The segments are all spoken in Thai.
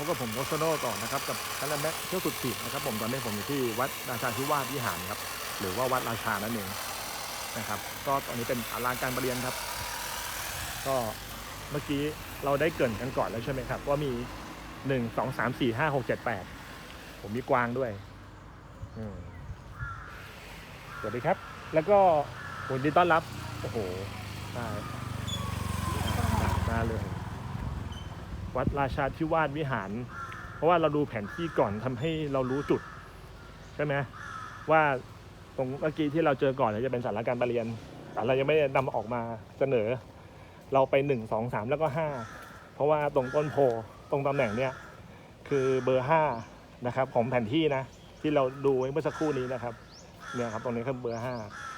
พบกับผมโมโซโน่ต่อนนะครับกับคณะแบ็คเที่ยวสุดขีดนะครับ ผมตอนนี้ผมอยู่ที่วัดราชาธิวาสวิหารครับ หรือว่าวัดราชานั่นเองนะครับ ก็ตอนนี้เป็นอาลานการประเรียนครับ ก็เมื่อกี้เราได้เกินกันก่อนแล้วใช่ไหมครับว่ามีหนึ่งสองสามสี่ห้าหกเจ็ดแปดผมมีกวางด้วยสวัสดีครับ แล้วก็วันดีต้อนรับ โอ้โหใช่มาเลย วัดราชาธิวาสวิหาร เพราะว่าเราดูแผนที่ก่อนทำให้เรารู้จุดใช่ไหมว่าตรงเมื่อกี้ที่เราเจอก่อนเนี่ยจะเป็นสาราการประเรียนแต่เรายังไม่ได้นำออกมาเสนอ เราไปหนึ่งสองสามแล้วก็ห้าเพราะว่าตรงต้นโพตรงตำแหน่งเนี่ยคือเบอร์ห้านะครับของแผนที่นะที่เราดูเมื่อสักครู่นี้นะครับเนี่ยครับตรงนี้คือเบอร์ห้า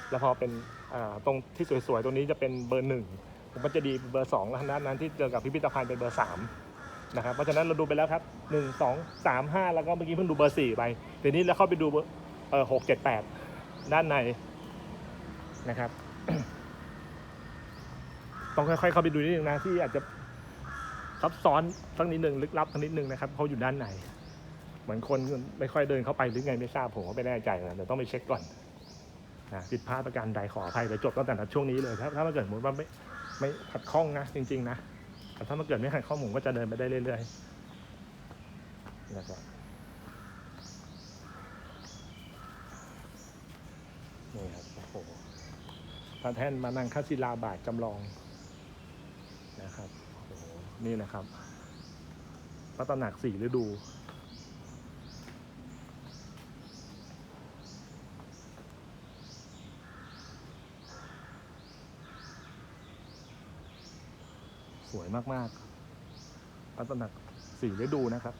แล้วพอเป็นอ่าตรงที่สวยๆตรงนี้จะเป็นเบอร์หนึ่ง ผมมันจะดีเบอร์สองแล้วทางด้นนั้นที่เจอกับพิพิธภัณฑ์เป็นเบอร์สามนะครับเพราะฉะนั้นเราดูไปแล้วครับหนึ่งสองสามห้าแล้วก็เมื่อกี้เพิ่งดูเบอร์สี่ไปเดี๋ยวนี้เราเข้าไปดูเบอร์เออหกเจ็ดแปดด้านในนะครับ ต้องค่อยๆเข้าไปดูนิดนึงนะที่อาจจะซับซ้อนสักนิดหนึ่งลึกลับสักนิดหนึ่งนะครับเขาอยู่ด้านในเหมือนคนไม่ค่อยเดินเข้าไปหรือไงไม่ทราบผมก็ไม่แน่ใจนะเดี๋ยวต้องไปเช็คก่อนนะผิดพลาดประการใดขออภัยไปจบตั้งแต่ช่วงนี้เลยถ้าถ้ามันเกิดสมมติว่าไม่ ไม่ขัดข้องนะจริง ๆ นะแต่ถ้ามันเกิดไม่ขัดข้องผมก็จะเดินไปได้เรื่อยๆนะครับนี่ครับโอ้โหพระแท่นมานั่งคศิลาบาทจำลองนะครับโอ้โหนี่นะครับพระตำหนักสี่ฤดู สวยมากๆพระตำหนักสี่ฤดูนะครับ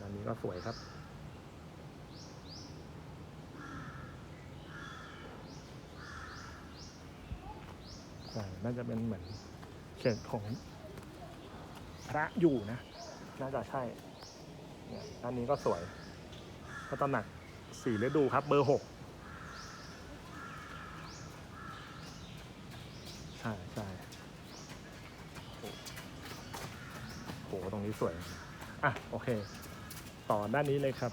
ด้านนี้ก็สวยครับใช่น่าจะเป็นเหมือนเศษของพระอยู่นะ น่าจะใช่เนี่ยอันนี้ก็สวยพระตำหนักสี่ฤดูครับ เบอร์หกใช่ใช่โอ้ โหตรงนี้สวย อะ โอเค ต่อด้านนี้เลยครับ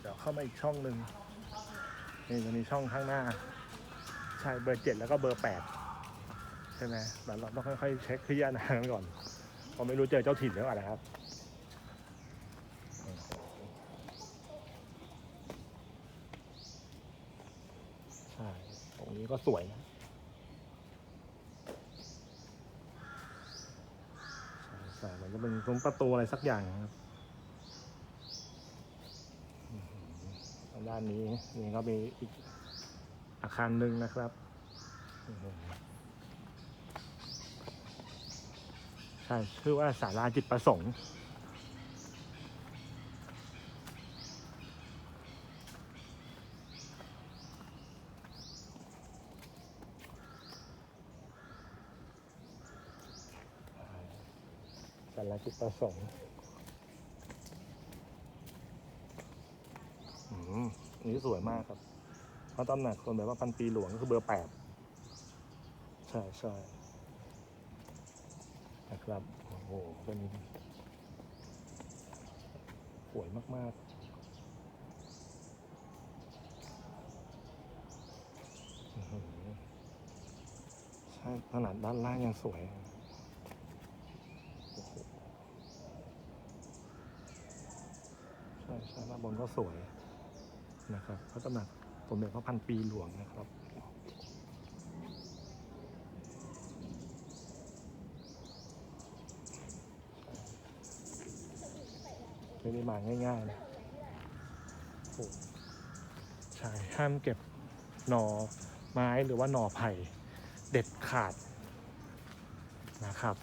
เดี๋ยวเข้ามาอีกช่องหนึ่งนี่จะมีช่องข้างหน้า ใช่เบอร์เจ็ดแล้วก็เบอร์แปดใช่ไหมแต่เราต้องค่อยๆเช็คพิจารณากันก่อนเพราะไม่รู้เจอเจ้าถิ่นหรือเปล่านะครับ ใช่ ตรงนี้ ก็สวยนะใช่มันจะเป็นตรงประตูอะไรสักอย่างนะครับทางด้านนี้นี่ก็มีอีกอาคารหนึ่งนะครับใช่ชื่อว่าศาลาจิตประสงค์ ศาลาจิตประสงค์อืมอันนี้สวยมากครับเพราะตำหนักคนแบบว่าพันปีหลวงก็คือเบอร์แปดใช่ใช่นะครับโอ้โหเป็นสวยมาก ๆใช่ขนาดด้านล่างยังสวย โอ้โห ใช่ใช่ด้านบนก็สวยนะครับพระตำหนักสมเด็จพระพันปีหลวงนะครับไม่ได้มาง่ายๆนะโอ้ใช่ ห้ามเก็บหน่อไม้หรือว่าหน่อไผ่เด็ดขาดนะครับ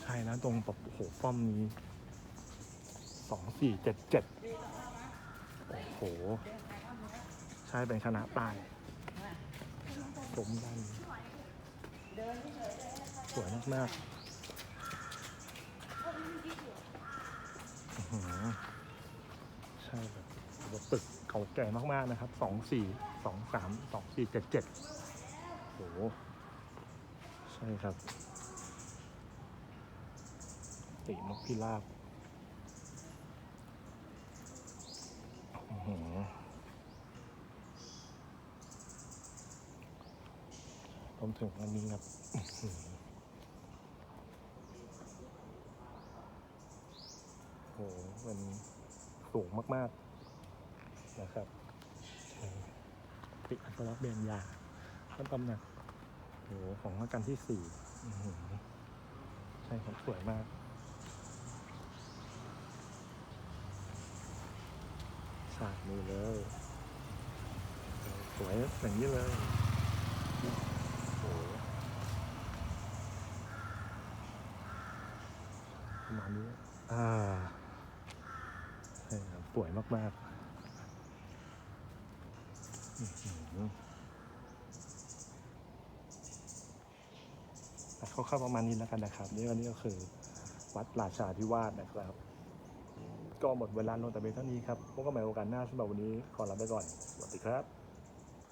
ใช่นะตรงแบบโอ้โหป้อมนี้ สองสี่เจ็ดเจ็ดโอ้โห ใช่เป็นคณะปลายสมดันสวยมากๆอื้อหือเขาแก่มากๆนะครับสองสี่สองสามสองสี่เจ็ดเจ็ดโหใช่ครับตีนกพิราบ อื้อหือรวมถึงอันนี้ครับอื้อหือโหมันสูงมาก ๆ นะครับใช่ติอัตลักษณ์เบียนยาต้นตำหนักโหของรัชกาลที่สี่ใช่ครับสวยมาก ฉากนี้เลยสวยอย่างนี้เลยโอ้โหประมาณนี้อ่าใช่ครับสวยมากๆอื้อหืออะเข้าๆประมาณนี้แล้วกันนะครับ นี่วันนี้ก็คือวัดราชาธิวาสนะครับ ก็หมดเวลาลงแต่เพียงเท่านี้ครับพบกันใหม่โอกาสหน้าสำหรับวันนี้ขอลาไปก่อนสวัสดีครับ